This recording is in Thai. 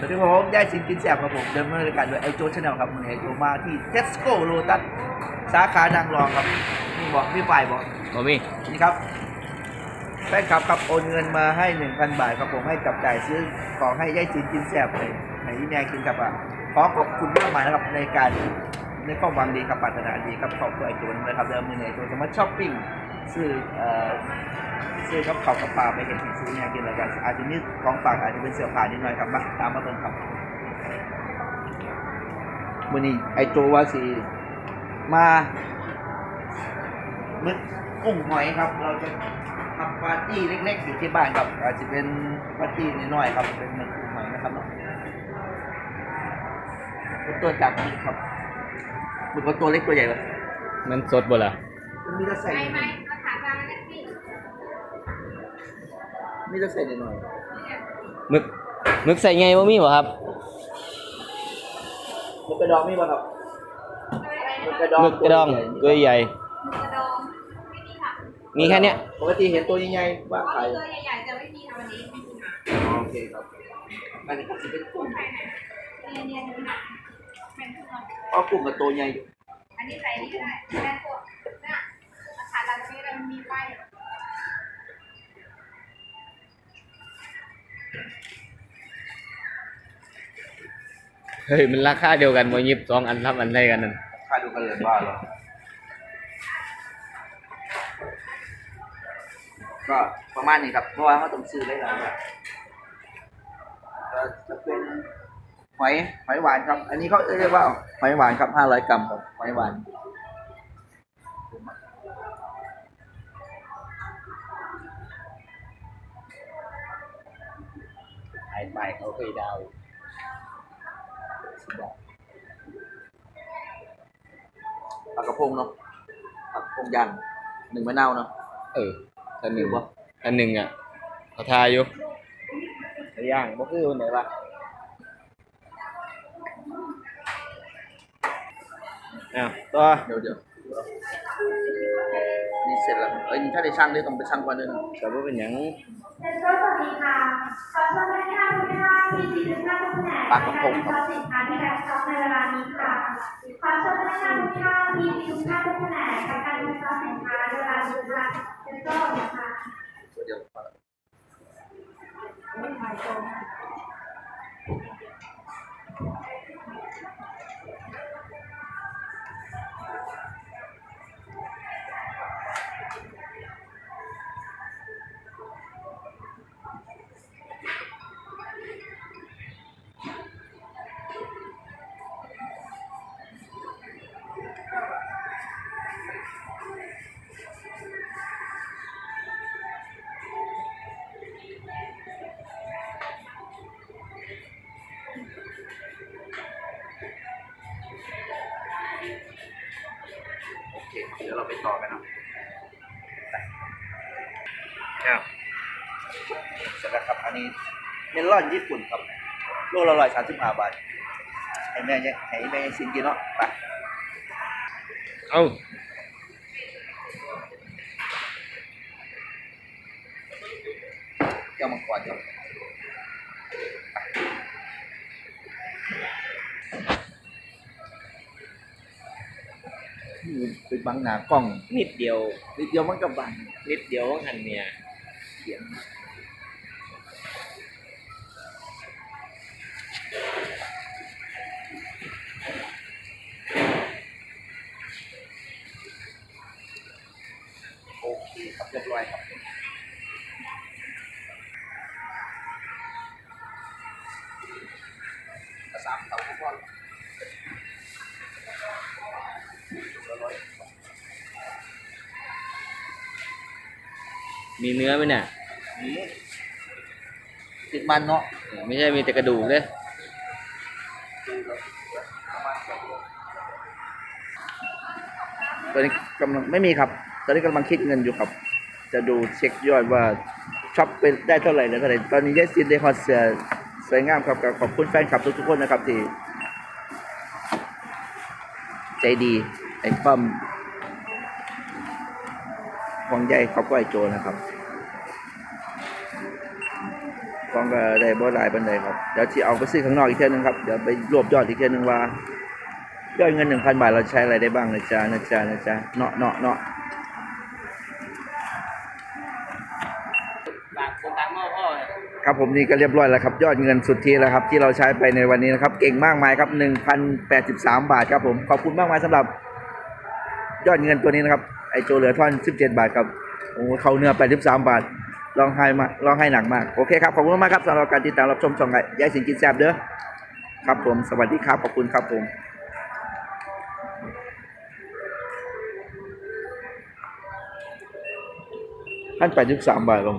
สวัสดีครับผมย่ายสินกินแสบครับผมเดินมาในการโดยไอโจชาแนลครับมือไอโจมาที่เทสโก้โลตัสสาขานางรองครับนี่บอกพี่ฝ่ายบอกบ่มีนี่ครับแฟนคลับครับโอนเงินมาให้1,000บาทครับผมให้จับจ่ายซื้อของให้ย่ายสินกินแสบเลยให้ยี่แม่กินกับอะขอขอบคุณมากมายนะครับในการในความหวังดีครับปรารถนาดีครับขอบคุณไอโจนะครับเดิมมือไอโจจะมาช้อปปิ้ง ซื้อเอ่อซื้อกับเขาวกับปลาไปเห็นถึงซื้อเนี่ยกินแล้วกันอาจจะมีของฝากอาจจะเป็นเสื้อผ้านิดหน่อยครับมาตามมาเบิ่งครับวันนี้ไอโจวาสีมามึกกุ้งหอยครับ เราจะทำปาร์ตี้เล็กๆอยู่ที่บ้านครับ อาจจะเป็นปาร์ตี้น้อยๆครับ เป็นมึกกุ้งหอยนะครับเนาะเป็นตัวจากมึกครับมึกว่าตัวเล็กตัวใหญ่เลยมันสดบ่ล่ะมันมีแต่ใส่ ไม่ไม่มาถามร้านนั้นสิมีแต่ใส่น้อยๆมึกมึกใส่ไงบ่มีบ่ครับมึกกระดองมีป่ะครับมึกกระดองมึกกระดองตัวใหญ่กระดองไม่มีค่ะมีแค่เนี้ยปกติเห็นตัวใหญ่ๆว่างขายตัวใหญ่ๆจะไม่มีค่ะวันนี้ไม่มีค่ะโอเคครับอันนี้ก็จะเป็นกุ้งภายในเนียนๆเลยค่ะเป็นทุกคนเพราะกุ้งกับตัวใหญ่อยู่อันนี้ใส่นี่ก็ได้แม่พวกน่ะรา คาร้านนี้เรามีป้ายเฮ้ยมันราคาเดียวกันบ่ยิบสองอันทับอันได้กันนั่นค่าดูกันเลยบ้าเหรอก็ประมาณนี้ครับเพราะว่าเขาต้องซื้อได้หลายอย่างก็จะเป็นหอยหอยหวานครับ อันนี้เขาเรียกว่าหอยหวานครับ500กรัมครับหอยหวาน ไอ้ไปเขาเคยดาวปลากระพงเนาะปลากระพงย่างหนึ่งมะนาวเนาะเอออันหนึ่งอยู่ปะอันหนึ่งอะเขาทาอยู่ไอ้ย่างบ่คือวันไหนวะอ้าวตัวเดี๋ยวเดี๋ยวนี่เสร็จแล้วเอ้ยนี่ถ้าได้ช่างได้ต้องไปช่างก่อนด้วยนะแต่ว่าเป็นหยัง เป็นก็สวัสดีค่ะขอเชิญให้ท่านทุกท่านมีสิทธิ์ทุกท่านทุกแผนการะพงครับสินค้าที่แบ็คช็อปในเวลานี้ค่ะขอเชิญให้ท่านทุกท่านมีสิทธิ์ทุกท่านทุกแผนกในการวิเคราะห์สินค้าในเวลานี้ค่ะเป็นต้นนะคะ เดี๋ยวเราไปต่อกันเนาะอ้าวเสร็จแล้วครับ อันนี้เมลอนญี่ปุ่นครับโลละร้อยสามสิบห้าบาทให้แม่เนี่ยให้แม่ซินกินเนาะไปเอ้าแก้วมังกรครับ ไปเป็นบังหนากล้องนิดเดียว นิดเดียวมันก็บังนิดเดียวว่าหันเนี่ยเขียนโอเคครับเรียบร้อยครับสามครับทุกคน มีเนื้อไหมเนี่ยนี่ติดมันเนาะไม่ใช่มีแต่กระดูกเลยตอนนี้กำลังไม่มีครับ ตอนนี้กำลังคิดเงินอยู่ครับ จะดูเช็คยอดว่าช็อปเป็นได้เท่าไหร่แล้วเท่าไหร่ตอนนี้ได้ซินได้คอนเสิร์ตสวยงามครับก็ขอบคุณแฟนคลับทุกๆคนนะครับที่ใจดีไอ้ความ ห่วงใยครอบครัวไอโจนะครับกองก็ได้บ่หลายปานใดครับ เดี๋ยวสิเอาไปซื้อข้างนอกอีกเทื่อนึงครับ เดี๋ยวไปรวบยอดอีกเทื่อนึงว่ายอดเงิน1,000บาทเราใช้อะไรได้บ้างนะจ๊ะนะจ๊ะนะจ๊ะเนาะเนาะเนาะครับผมนี่ก็เรียบร้อยแล้วครับ ยอดเงินสุดทธิแล้วครับ ที่เราใช้ไปในวันนี้นะครับ เก่งมากมายครับ 1,083 บาทครับผม ขอบคุณมากมายสำหรับยอดเงินตัวนี้นะครับ โจเหลือท่อน 17 บาทกับโอ้เขาเนื้อ 83 บาทร้องไห้มาร้องไห้หนักมาก โอเคครับ ขอบคุณมากครับสำหรับการติดตามรับชมช่องไอ้ยายสิงกินแซบเด้อครับผม สวัสดีครับ ขอบคุณครับผมท่าน83 บาทลง